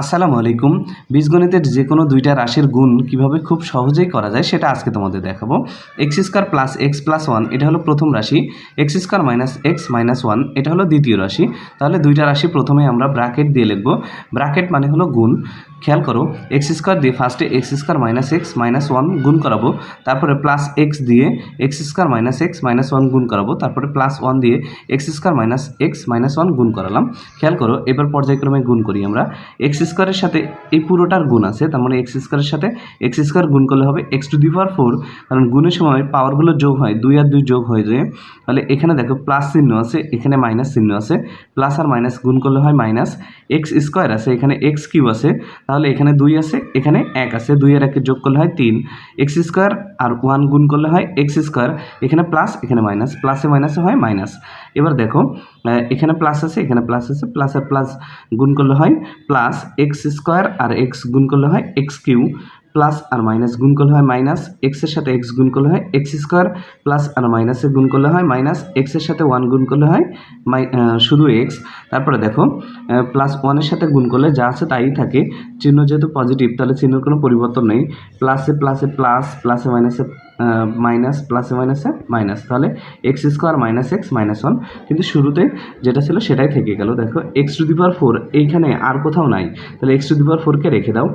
আসসালামু আলাইকুম। বীজগণিতের যে কোনো দুইটা রাশির গুণ কীভাবে খুব সহজেই করা যায় সেটা আজকে তোমাদের দেখাবো। X square plus x plus one এটা হলো প্রথম রাশি। X square minus x minus one এটা হলো দ্বিতীয় রাশি। তাহলে দুইটা রাশি প্রথমে আমরা ব্র্যাকেট দিয়ে লিখব। ব্র্যাকেট মানে হলো গুণ। খেয়াল করো এক্স স্কোয়ার দিয়ে ফার্স্টে x square minus x minus one গুণ করাবো। তারপরে প্লাস এক্স দিয়ে x square minus x minus one গুণ করাবো। তারপরে প্লাস ওয়ান দিয়ে x square minus x minus one গুণ করালাম। খেয়াল করো, এবার পর্যায়ক্রমে গুণ করি আমরা। এক্স স্কোয়ারের সাথে এই পুরোটার গুণ আছে, তার মানে এক্স স্কোয়ারের সাথে এক্স স্কোয়ার গুণ করলে হবে x to the power four কারণ গুণের সময় পাওয়ারগুলো যোগ হয়, দুই আর দুই যোগ হয়ে যায় তাহলে এখানে দেখো প্লাস চিহ্ন আছে, এখানে মাইনাস চিহ্ন আছে প্লাস আর মাইনাস গুণ করলে হয় মাইনাস এক্স স্কোয়ার আছে, এখানে এক্স কিউ আছে, তাহলে এখানে দুই আছে, এখানে এক আছে, দুই আর একে যোগ করলে হয় তিন এক্স স্কোয়ার আর ওয়ান গুণ করলে হয় এক্স স্কোয়ার, এখানে প্লাস এখানে মাইনাস প্লাসে মাইনাসে হয় মাইনাস এবার দেখো এখানে প্লাস আছে, এখানে প্লাস আছে প্লাস আর প্লাস গুণ করলে হয় প্লাস এক্স স্কোয়ার আর এক্স গুণ করলে হয় এক্স কিউ প্লাস আর মাইনাস গুণ করলে হয় মাইনাস এক্সের সাথে এক্স গুণ করলে হয় এক্স স্কোয়ার প্লাস আর মাইনাসে গুণ করলে হয় মাইনাস এক্সের সাথে ওয়ান গুণ করলে হয় মাই শুধু এক্স তারপরে দেখো প্লাস ওয়ানের সাথে গুণ করলে যা আছে তাই থাকে। চিহ্ন যেহেতু পজিটিভ তাহলে চিহ্নের কোনো পরিবর্তন নেই। প্লাসে প্লাসে প্লাস প্লাসে মাইনাসে মাইনাস প্লাসে মাইনাসে মাইনাস তাহলে x square minus x minus one কিন্তু শুরুতে যেটা ছিল সেটাই থেকে গেল। দেখো x to the power four এইখানে আর কোথাও নাই। তাহলে এক্স টু দি পাওয়ার ফোরকে রেখে দাও।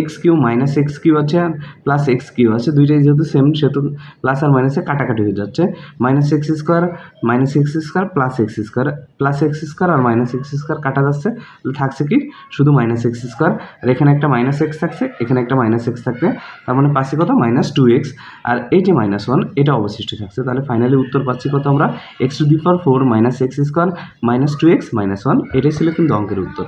X cube minus x cube আছে আর প্লাস এক্স কিউ আছে। দুইটাই যেহেতু সেম সেহেতু প্লাস আর মাইনাসে কাটাকাটি হয়ে যাচ্ছে। Minus x square minus x square plus x square plus x square আর মাইনাস এক্স স্কোয়ার কাটা যাচ্ছে। তাহলে থাকছে কি? শুধু মাইনাস এক্স স্কোয়ার আর এখানে একটা মাইনাস এক্স থাকছে, এখানে একটা মাইনাস এক্স থাকবে। তার মানে পাচ্ছি কত? মাইনাস টু এক্স আর এই যে মাইনাস ওয়ান এটা অবশিষ্ট থাকছে। তাহলে ফাইনালি উত্তর পাচ্ছি কত আমরা? X to the power four minus x square minus two x minus one এটাই ছিল কিন্তু অঙ্কের উত্তর।